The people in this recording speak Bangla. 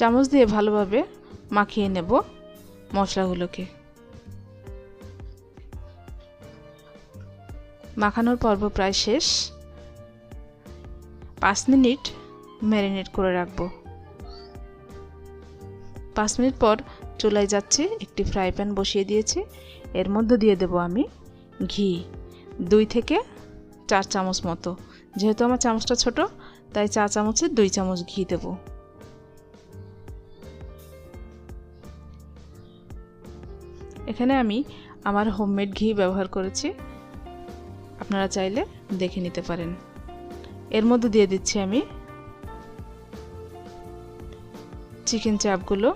চামচ দিয়ে ভালোভাবে মাখিয়ে নেব মশলাগুলোকে। মাখানোর পর্ব প্রায় শেষ। পাঁচ মিনিট ম্যারিনেট করে রাখব। পাঁচ মিনিট পর চুলায় যাচ্ছে, একটি ফ্রাই প্যান বসিয়ে দিয়েছি। এর মধ্যে দিয়ে দেব আমি ঘি, দুই থেকে চার চামচ মতো। যেহেতু আমার চামচটা ছোট, তাই চা চামচে দুই চামচ ঘি দেব। এখানে আমি আমার হোমমেড ঘি ব্যবহার করেছি। আপনারা চাইলে দেখে নিতে পারেন। এর মধ্যে দিয়ে দিচ্ছি আমি চিকেন চাপগুলো